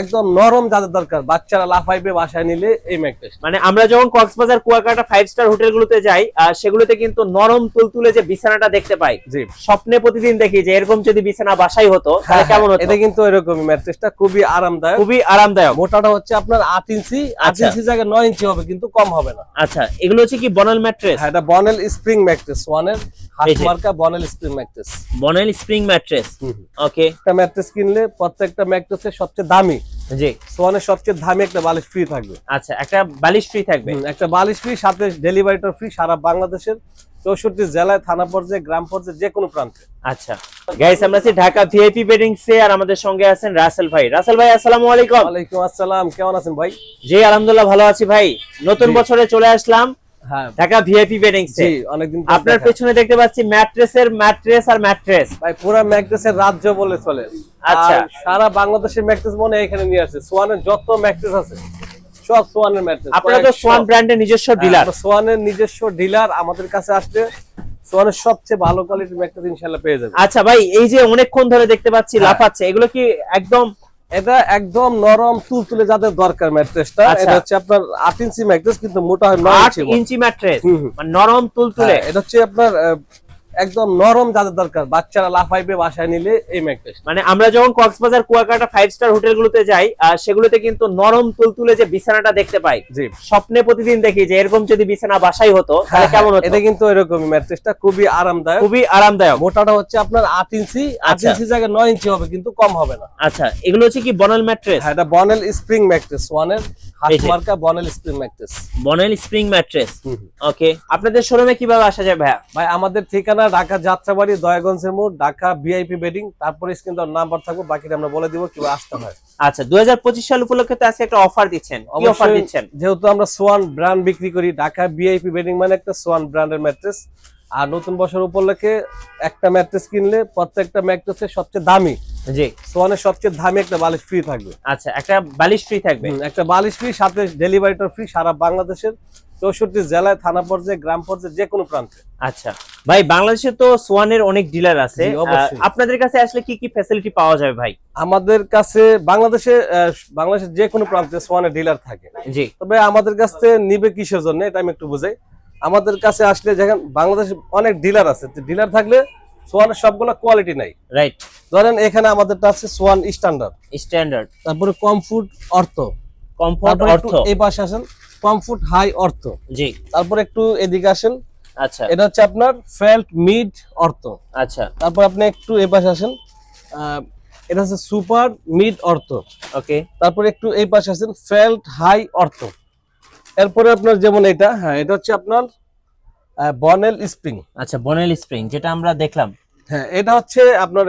একদম নরম যাদের দরকার। বাচ্চারা লাফাইবে বাসায় নিলে এই ম্যাট্রেস মানে আমরা যখন কক্সবাজার কুয়াকাটা ফাইভ স্টার হোটেলগুলোতে যাই সেগুলোতে কিন্তু নরম তুলতুলে যে বিছানাটা দেখতে পাই জি। স্বপ্নে প্রতিদিন দেখি যে এরকম যদি বিছানা বাসাই হতো তাহলে কেমন হতো? হ্যাঁ, এটা কিন্তু এরকমই ম্যাট্রেসটা খুবই আরামদায়ক। খুবই আরামদায়ক। মোটাটা হচ্ছে আপনার আট ইঞ্চি আট আচ্ছা। ইঞ্চি জায়গায় নয় ইঞ্চি হবে কিন্তু কম হবে না। আচ্ছা এগুলো হচ্ছে কি বনেল ম্যাট্রেস হ্যাঁ এটা বনেল স্প্রিং ম্যাট্রেস ওয়ানের হাত যে। মার্কা bonnell spring mattress bonnell spring mattress okay একটা ম্যাট্রেস কিনলে প্রত্যেকটা ম্যাট্রেসের সবচেয়ে দামি। জি। সোয়ানের সবচেয়ে দামি একটা বালিশ ফ্রি থাকবে। আচ্ছা একটা বালিশ ফ্রি থাকবে? একটা বালিশ ফ্রি সাথে ডেলিভারিটা ফ্রি সারা বাংলাদেশের চৌষট্টি জেলায় থানা পর্যায়ে গ্রাম পর্যায়ে যে কোনো প্রান্তে। আচ্ছা। গাইস আমরা আছি ঢাকা ভিআইপি বেডিংস এ আর আমাদের সঙ্গে আছেন রাসেল ভাই। রাসেল ভাই আসসালামু আলাইকুম। ওয়ালাইকুম আসসালাম কেমন আছেন ভাই? জি আলহামদুলিল্লাহ ভালো আছি ভাই। নতুন বছরে চলে আসলাম। ঢাকা ভিআইপি বেডিংস এ জি অনেকদিন আপনার পেছনে দেখতে পাচ্ছি ম্যাট্রেসের ম্যাট্রেস আর ম্যাট্রেস। ভাই পুরো ম্যাকড্রেসের রাজ্য বলে চলে। আচ্ছা। সারা বাংলাদেশের ম্যাকড্রেস মনে এখানে নিয়ে আসে। সোয়ানের যত ম্যাকড্রেস আছে সব সোয়ানের ম্যাকড্রেস আপনারা তো সোয়ান ব্র্যান্ডের নিজস্ব ডিলার। সোয়ানের নিজস্ব ডিলার আমাদের কাছে আসলে সোয়ানের সবচেয়ে ভালো কোয়ালিটির ম্যাকড্রেস ইনশাআল্লাহ পেয়ে যাবে আচ্ছা ভাই এই যে অনেকক্ষণ ধরে দেখতে পাচ্ছি হ্যাঁ। লাফাচ্ছে এগুলো কি একদম এটা একদম নরম তুলতুলে যাদের দরকার ম্যাট্রেসটা আচ্ছা। এটা হচ্ছে আপনার 8 ইঞ্চি ম্যাট্রেস কিন্তু মোটা হয় নয় আট ইঞ্চি ম্যাট্রেস। মানে নরম তুলতুলে তুলে এটা হচ্ছে আপনার একদম নরম যাদের দরকার। বাচ্চারা লাফাইবে বাসায় নিলে এই ম্যাট্রেস মানে আমরা যখন কক্সবাজার কুয়াকাটা ফাইভ স্টার হোটেলগুলোতে যাই সেগুলোতে কিন্তু নরম তুলতুলে যে বিছানাটা দেখতে পাই স্বপ্নে প্রতিদিন দেখি যে এরকম যদি বিছানা বাসাই হতো তাহলে কেমন হতো? হ্যাঁ, এটা কিন্তু এরকমই ম্যাট্রেসটা খুবই আরামদায়ক। খুবই আরামদায়ক। মোটাটা হচ্ছে আপনার আট ইঞ্চি আট আচ্ছা। ইঞ্চি জায়গায় নয় ইঞ্চি হবে কিন্তু কম হবে না। আচ্ছা এগুলো হচ্ছে কি বনেল ম্যাট্রেস হ্যাঁ এটা বনেল স্প্রিং ম্যাট্রেস ওয়ানের মার্কা bonnell spring mattress bonnell spring mattress okay আপনাদের শোরুমে কীভাবে আসা যায় ভাইয়া? ভাই আমাদের ঠিকানা ঢাকা যাত্রাবাড়ি দয়াগঞ্জের মোড় ঢাকা ভিআইপি বেডিং তারপরে স্ক্রিন নাম্বার থাকবে বাকিটা আমরা বলে দিব কীভাবে আসতে হয়। আচ্ছা দুই সাল উপলক্ষে তো আজকে একটা অফার দিচ্ছেন অফার দিচ্ছেন। যেহেতু আমরা সোয়ান ব্র্যান্ড বিক্রি করি ঢাকা ভিআইপি বেডিং মানে একটা সোয়ান ব্র্যান্ডের ম্যাট্রেস আর নতুন বছর উপলক্ষে একটা ম্যাট্রেস কিনলে প্রত্যেকটা ম্যাট্রেসের সবচেয়ে দামি জি। সোয়ানের সবচেয়ে দামি একটা বালিশ ফ্রি থাকবে। আচ্ছা একটা বালিশ ফ্রি থাকবে। একটা বালিশ ফ্রি সাথে ডেলিভারিটা ফ্রি সারা বাংলাদেশের। চৌষট্টি জেলায় থানা পর্যায়ে গ্রাম পর্যায়ে যে কোনো প্রান্তে। আচ্ছা। ভাই বাংলাদেশে তো সোয়ানের অনেক ডিলার আছে। আপনাদের কাছে আসলে কি কি ফ্যাসিলিটি পাওয়া যাবে ভাই? আমাদের কাছে বাংলাদেশে বাংলাদেশের যে কোনো প্রান্তে সোয়ানের ডিলার থাকে। জি। তবে আমাদের কাছ নিবে কিসের জন্য এটা আমি একটু বুঝাই। আমাদের কাছে আসলে যেখানে বাংলাদেশে অনেক ডিলার আছে। ডিলার থাকলে সোয়ানের সবগুলো কোয়ালিটি নাই। রাইট ধরেন এখানে আমাদেরটা আছে সোয়ান স্ট্যান্ডার্ড স্ট্যান্ডার্ড তারপরে কমফুট অর্থ কমফোর্ট অর্থ এই পাশে আসেন। কমফুট হাই অর্থ। জি। তারপরে একটু এদিকে আসেন। আচ্ছা। এটা হচ্ছে আপনার ফেল্ট মিড অর্থ। আচ্ছা। তারপর আপনি একটু এই পাশে আসেন এটা হচ্ছে সুপার মিড অর্থ। ওকে। তারপরে একটু এই পাশে আছেন ফেল্ট হাই অর্থ। এরপরে আপনার যেমন এটা হ্যাঁ এটা হচ্ছে আপনার বনেল স্প্রিং। আচ্ছা বনেল স্প্রিং যেটা আমরা দেখলাম। হ্যাঁ এটা হচ্ছে আপনার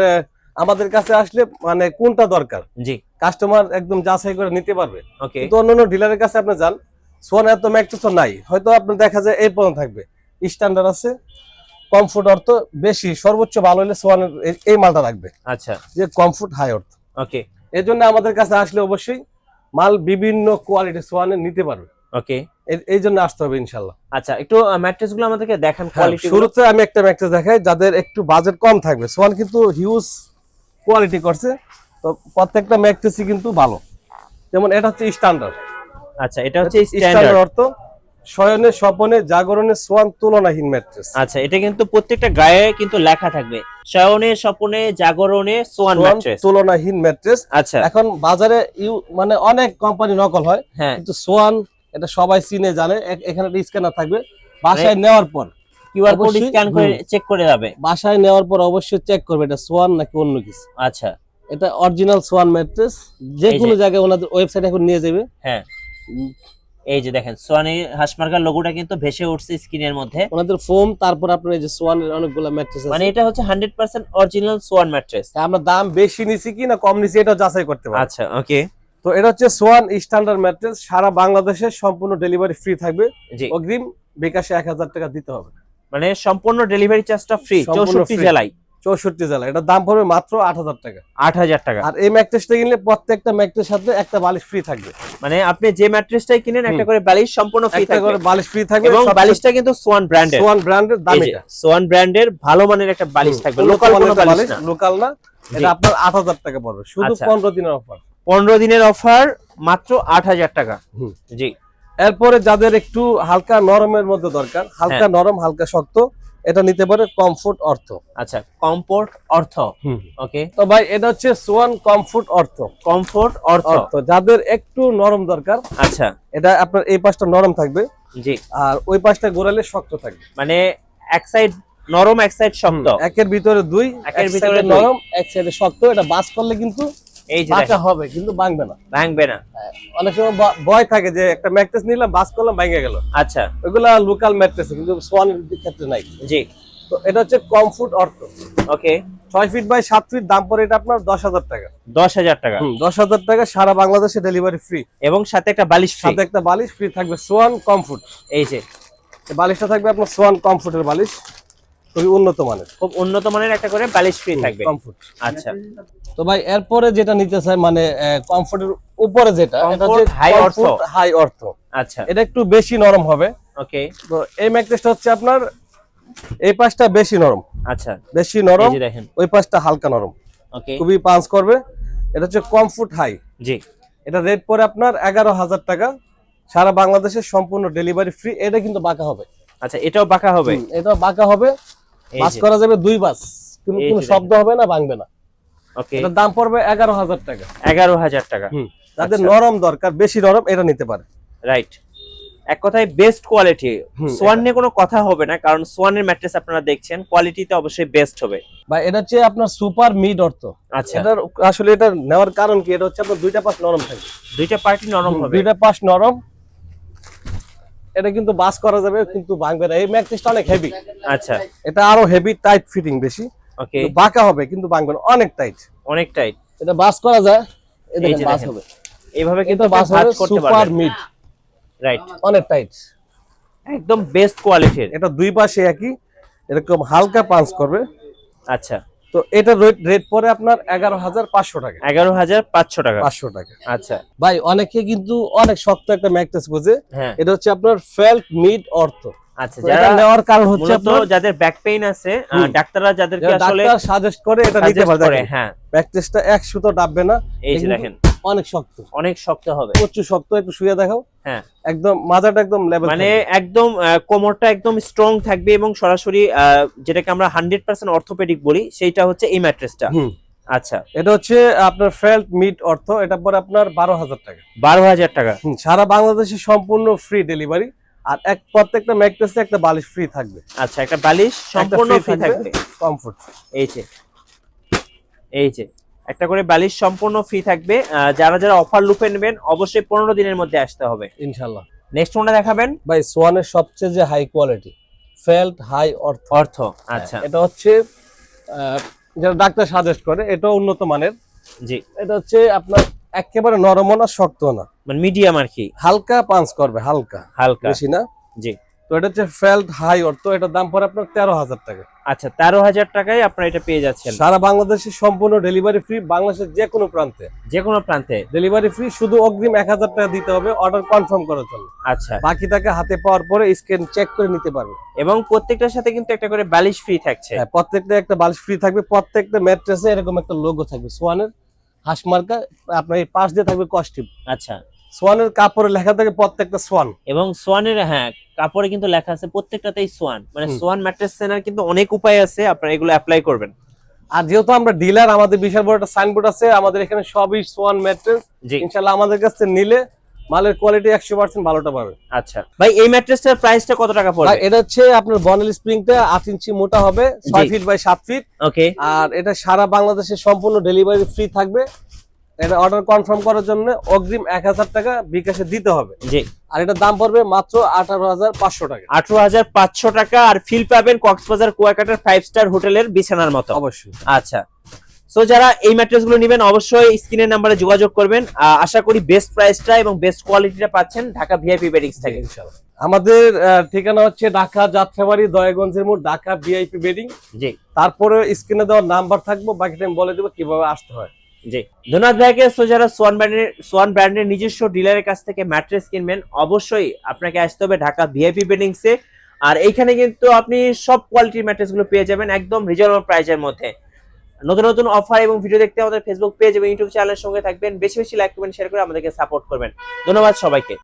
আমাদের কাছে আসলে মানে কোনটা দরকার? জি। কাস্টমার একদম যাচাই করে নিতে পারবে। ওকে। কিন্তু অন্যান্য ডিলারের কাছে আপনি যান সোয়ান এত ম্যাকটু তো নাই। হয়তো আপনার দেখা যায় এই পর্যন্ত থাকবে। স্ট্যান্ডার্ড আছে। কমফোর্ট অর্থ বেশি সর্বোচ্চ ভালো হলে সোয়ানের এই- মালটা রাখবে। আচ্ছা। যে কমফোর্ট হাই অর্থ। ওকে এই জন্য আমাদের কাছে আসলে অবশ্যই মাল বিভিন্ন কোয়ালিটি সোয়ানের নিতে পারবে। ওকে এই- জন্য আসতে হবে ইনশাল্লাহ। আচ্ছা একটু ম্যাট্রেসগুলো আমাদেরকে দেখান হ্যাঁ, কোয়ালিটি শুরুতে আমি একটা ম্যাট্রেস দেখাই যাদের একটু বাজেট কম থাকবে। সোয়ান কিন্তু হিউজ কোয়ালিটি করছে। তো প্রত্যেকটা ম্যাট্রেসই কিন্তু ভালো। যেমন এটা হচ্ছে স্ট্যান্ডার্ড আচ্ছা এটা হচ্ছে স্ট্যান্ডার্ড অর্থ শয়নে স্বপনে জাগরণে সোয়ান তুলনাহীন ম্যাট্রেস। আচ্ছা এটা কিন্তু প্রত্যেকটা গায়ে কিন্তু লেখা থাকবে। শয়নে স্বপনে জাগরণে সোয়ান সোয়ান ম্যাট্রেস। তুলনাহীন ম্যাট্রেস। আচ্ছা। এখন বাজারে ইউ মানে অনেক কোম্পানি নকল হয় হ্যাঁ। কিন্তু সোয়ান এটা সবাই চিনে জানে। এখানে একটা স্ক্যানার থাকবে। বাসায় মানে নেওয়ার পর কিউআর কোড স্ক্যান করে চেক করে যাবে। বাসায় নেওয়ার পর অবশ্যই চেক করবে এটা সোয়ান নাকি অন্য কিছু। আচ্ছা। এটা অরিজিনাল সোয়ান ম্যাট্রেস যে। কোনো জায়গায় ওনাদের ওয়েবসাইট এখন নিয়ে যাবে। হ্যাঁ। এই যে দেখেন সোয়ানের হাসমার্কার লোগোটা কিন্তু ভেসে উঠছে স্ক্রিনের মধ্যে। ওনাদের ফোম তারপর আপনার এই যে সোয়ানের অনেকগুলো ম্যাট্রেস মানে এটা হচ্ছে hundred percent original Swan mattress আমরা দাম বেশি নিছি কি না কম নিছি এটা যাচাই করতে পারব। আচ্ছা ওকে তো এটা হচ্ছে সোয়ান স্ট্যান্ডার্ড ম্যাট্রেস সারা বাংলাদেশে সম্পূর্ণ ডেলিভারি ফ্রি থাকবে। অগ্রিম বিকাশে এক হাজার টাকা দিতে হবে। মানে সম্পূর্ণ ডেলিভারি চার্জটা ফ্রি সম্পূর্ণ চৌষট্টি free। জেলায়। চৌষট্টি জেলা। এটার দাম পড়বে মাত্র আট হাজার টাকা। আট হাজার টাকা। আর এই ম্যাট্রেসটা কিনলে প্রত্যেকটা ম্যাট্রেস সাথে একটা বালিশ ফ্রি থাকবে। মানে আপনি যে ম্যাট্রেসটাই কিনেন একটা করে বালিশ সম্পূর্ণ ফ্রি একটা থাকবে। করে বালিশ ফ্রি থাকবে এবং বালিশটা কিন্তু সোয়ান ব্র্যান্ডের সোয়ান ব্র্যান্ডের দাম এটা সোয়ান ব্র্যান্ডের ভালো মানের একটা বালিশ থাকবে। লোকাল কোনো বালিশ না। লোকাল না। এটা আপনার আট হাজার টাকা পড়বে। শুধু আচ্ছা। পনেরো দিনের অফার পনেরো দিনের অফার মাত্র আট হাজার টাকা। জি। এরপরে যাদের একটু হালকা নরমের মধ্যে দরকার হালকা হ্যাঁ। নরম হালকা শক্ত এটা নিতে পারে কমফোর্ট অর্থ। আচ্ছা কমফোর্ট অর্থ। ওকে তো ভাই এটা হচ্ছে সোয়ান কমফোর্ট অর্থ। কমফোর্ট অর্থ। যাদের একটু নরম দরকার। আচ্ছা। এটা আপনার এই পাশটা নরম থাকবে। জি। আর ওই পাশটা গোড়ালে শক্ত থাকবে। মানে এক সাইড নরম এক সাইড শক্ত। একের ভিতরে দুই একের এক ভিতরে নরম এক সাইডে শক্ত। এটা বাস করলে কিন্তু এই যে হবে কিন্তু ভাঙবে না। ভাঙবে না। অনেক সময় ভয় থাকে যে একটা ম্যাট্রেস নিলাম বাস করলাম ভেঙে গেল। আচ্ছা। ওইগুলা লোকাল ম্যাট্রেস কিন্তু সোয়ানের ক্ষেত্রে নাই। জি। তো এটা হচ্ছে কমফোর্ট অর্থ ওকে। ছয় ফিট বাই সাত ফিট দাম পড়ে এটা আপনার দশ হাজার টাকা। দশ হাজার টাকা। দশ হাজার টাকা সারা বাংলাদেশে ডেলিভারি ফ্রি এবং সাথে একটা বালিশ সাথে একটা বালিশ ফ্রি থাকবে সোয়ান কমফোর্ট এই যে। বালিশটা থাকবে আপনার সোয়ান কমফোর্টের বালিশ। খুবই উন্নত মানের। খুব উন্নত মানের একটা করে বালিশ ফ্রি থাকবে। কমফোর্ট আচ্ছা। তো ভাই এরপরে যেটা নিতে চাই মানে কমফোর্টের উপরে যেটা এটা হচ্ছে high অর্থ। হাই অর্থ আচ্ছা। এটা একটু বেশি নরম হবে। ওকে তো এই ম্যাট্রেসটা হচ্ছে আপনার এই পাশটা বেশি নরম। আচ্ছা। বেশি নরম দেখেন। ওই পাশটা হালকা নরম। ওকে খুবই পাঞ্চ করবে। এটা হচ্ছে কমফোর্ট হাই জি। এটা রেট পরে আপনার এগারো হাজার টাকা। সারা বাংলাদেশের সম্পূর্ণ ডেলিভারি ফ্রি এটা কিন্তু বাঁকা হবে। আচ্ছা এটাও বাঁকা হবে। হুম, এটা বাঁকা হবে। বাস করা যাবে দুই বাস। কিন্তু কোনো শব্দ হবে না ভাঙবে না। ওকে এটার দাম পড়বে এগারো হাজার টাকা। এগারো হাজার টাকা। হুম। যাদের আচ্ছা। নরম দরকার বেশি নরম এটা নিতে পারে। রাইট এক কথায় বেস্ট কোয়ালিটি সোয়ান নিয়ে কোনো কথা হবে না কারণ সোয়ানের ম্যাট্রেস আপনারা দেখছেন কোয়ালিটিতে অবশ্যই বেস্ট হবে। বা এটা হচ্ছে আপনার সুপার মিড অর্থ। আচ্ছা। এটার আসলে এটা নেওয়ার কারণ কি? এটা হচ্ছে আপনার দুইটা পাশ নরম থাকে। দুইটা পার্টি নরম হবে। দুইটা পাশ নরম এটা কিন্তু বাস করা যাবে কিন্তু ভাঙবে না। এই ম্যাট্রেসটা অনেক হেভি আচ্ছা। এটা আরও হেভি টাইট ফিটিং বেশি। ওকে বাঁকা হবে কিন্তু ভাঙবে না। অনেক টাইট অনেকটাই এটা বাস করা যায় এটা বাস হবে। এইভাবে কিন্তু বাস হবে সুপার মিড রাইট অনেক টাইট একদম বেস্ট কোয়ালিটির এটা দুই পাশে একই এরকম হালকা পাঞ্চ করবে। আচ্ছা। তো এটা রেট পরে আপনার এগারো হাজার পাঁচশো টাকা। এগারো হাজার পাঁচশো টাকা। পাঁচশো টাকা। আচ্ছা। ভাই অনেকে কিন্তু অনেক শক্ত একটা ম্যাট্রেস বোঝে হ্যাঁ। এটা হচ্ছে আপনার ফেল্ট মিড অর্থ আচ্ছা যারা নেওয়ার কারণ হচ্ছে আপনার যাদের ব্যাক পেইন আছে। ডাক্তাররা যাদেরকে আসলে সাজেস্ট করে এটা নিতে পারে। হ্যাঁ। ম্যাট্রেসটা এক সুতো ডাববে না। এই যে দেখেন। অনেক শক্ত। অনেক শক্ত হবে। প্রচুর শক্ত একটু শুয়ে দেখাও। হ্যাঁ। একদম মাজাটা একদম লেভেল মানে একদম কোমরটা একদম স্ট্রং থাকবে এবং সরাসরি যেটাকে আমরা হান্ড্রেড পার্সেন্ট অর্থোপেডিক বলি সেইটা হচ্ছে এই ম্যাট্রেসটা আচ্ছা। এটা হচ্ছে আপনার ফেল্ট মিড অর্থ এটা পরে আপনার বারো হাজার টাকা। বারো হাজার টাকা। সারা বাংলাদেশে সম্পূর্ণ ফ্রি ডেলিভারি আর এক প্রত্যেকটা ম্যাট্রেসে একটা বালিশ ফ্রি থাকবে। আচ্ছা একটা বালিশ সম্পূর্ণ ফ্রি থাকবে কমফোর্ট এই যে এই যে। একটা করে বালিশ সম্পূর্ণ ফ্রি থাকবে। যারা যারা অফার লুপে নেবেন অবশ্যই পনেরো দিনের মধ্যে আসতে হবে। ইনশাল্লাহ নেক্সট কোনটা দেখাবেন। ভাই সোয়ানের সবচেয়ে যে হাই কোয়ালিটি ফেল্ট হাই অর্থ অর্থ আচ্ছা। এটা হচ্ছে যারা ডাক্তার সাজেস্ট করে এটা উন্নত মানের। জি। এটা হচ্ছে আপনার একেবারে নরম না শক্ত না। মানে মিডিয়াম আর কি। হালকা পাঞ্চ করবে হালকা। হালকা। বেশি না? জি। তো এটা হচ্ছে ফেল্ট হাই অর্থ এটার দাম পড়ে আপনার তেরো হাজার টাকা। আচ্ছা তেরো হাজার টাকায় আপনারা এটা পেয়ে যাচ্ছেন। সারা বাংলাদেশে সম্পূর্ণ ডেলিভারি ফ্রি বাংলাদেশের যে কোনো প্রান্তে। যে কোনো প্রান্তে। ডেলিভারি ফ্রি শুধু অগ্রিম এক হাজার টাকা দিতে হবে অর্ডার কনফার্ম করার জন্য। আচ্ছা। বাকি টাকা হাতে পাওয়ার পরে স্ক্যান চেক করে নিতে পারবে এবং প্রত্যেকটার সাথে কিন্তু একটা করে বালিশ ফ্রি থাকছে। হ্যাঁ প্রত্যেকটা একটা বালিশ ফ্রি থাকবে প্রত্যেকটা ম্যাট্রেসে এরকম একটা লোগো থাকবে সোয়ানের হাঁস মার্কা আপনার এই পাশ দিয়ে থাকবে কস্টিউম আচ্ছা। সোয়ানের কাপড়ে লেখা থাকে প্রত্যেকটা সোয়ান। এবং সোয়ানের হ্যাঁ কাপড়ে কিন্তু লেখা আছে প্রত্যেকটাতেই সোয়ান। মানে সোয়ান ম্যাট্রেস সেনার কিন্তু অনেক উপায় আছে আপনারা এগুলো অ্যাপ্লাই করবেন। আর যেহেতু আমরা ডিলার আমাদের বিশাল বড় একটা সাইনবোর্ড আছে আমাদের এখানে সবই সোয়ান ম্যাট্রেস। জি। ইনশাল্লাহ আমাদের কাছ থেকে নিলে মালের কোয়ালিটি একশো পার্সেন্ট ভালোটা পাবে। আচ্ছা। ভাই এই ম্যাট্রেসটার প্রাইসটা কত টাকা পড়বে? এটা হচ্ছে আপনার বনেল স্প্রিংটা আট ইঞ্চি মোটা হবে ছয় ফিট বাই সাত ফিট ওকে আর এটা সারা বাংলাদেশে সম্পূর্ণ ডেলিভারি ফ্রি থাকবে। এটা অর্ডার কনফার্ম করার জন্য অগ্রিম এক হাজার টাকা বিকাশে দিতে হবে। জি। আর এটার দাম পড়বে মাত্র আঠারো হাজার পাঁচশো টাকা। আঠারো হাজার পাঁচশো টাকা আর ফিল পাবেন কক্সবাজার কুয়াকাটার ফাইভ স্টার হোটেলের বিছানার মতো। অবশ্যই। আচ্ছা। সো যারা এই ম্যাট্রেসগুলো নেবেন অবশ্যই স্ক্রিনের নাম্বারে যোগাযোগ করবেন। আশা করি বেস্ট প্রাইসটা এবং বেস্ট কোয়ালিটিটা পাচ্ছেন ঢাকা ভিআইপি বেডিংস থেকে। আমাদের ঠিকানা হচ্ছে ঢাকা যাত্রাবাড়ি দয়াগঞ্জের মোড় ঢাকা ভিআইপি বেডিং জি। তারপরে স্ক্রিনে দেওয়ার নাম্বার থাকব বাকিটা আমি বলে দেবো কীভাবে আসতে হয়। জি। ধন্যবাদ ভাইকে সো যারা সোয়ান ব্র্যান্ডের সোয়ান ব্র্যান্ডের নিজস্ব ডিলারের কাছ থেকে ম্যাট্রেস কিনবেন। অবশ্যই আপনাকে আসতে হবে ঢাকা ভিআইপি বেডিংসে আর এইখানে কিন্তু আপনি সব কোয়ালিটির ম্যাট্রেসগুলো পেয়ে যাবেন একদম রিজনেবল প্রাইসের মধ্যে। নতুন নতুন অফার এবং ভিডিও দেখতে আমাদের ফেসবুক পেজ এবং ইউটিউব চ্যানেলের সঙ্গে থাকবেন। বেশি বেশি লাইক করবেন শেয়ার করে আমাদেরকে সাপোর্ট করবেন। ধন্যবাদ সবাইকে।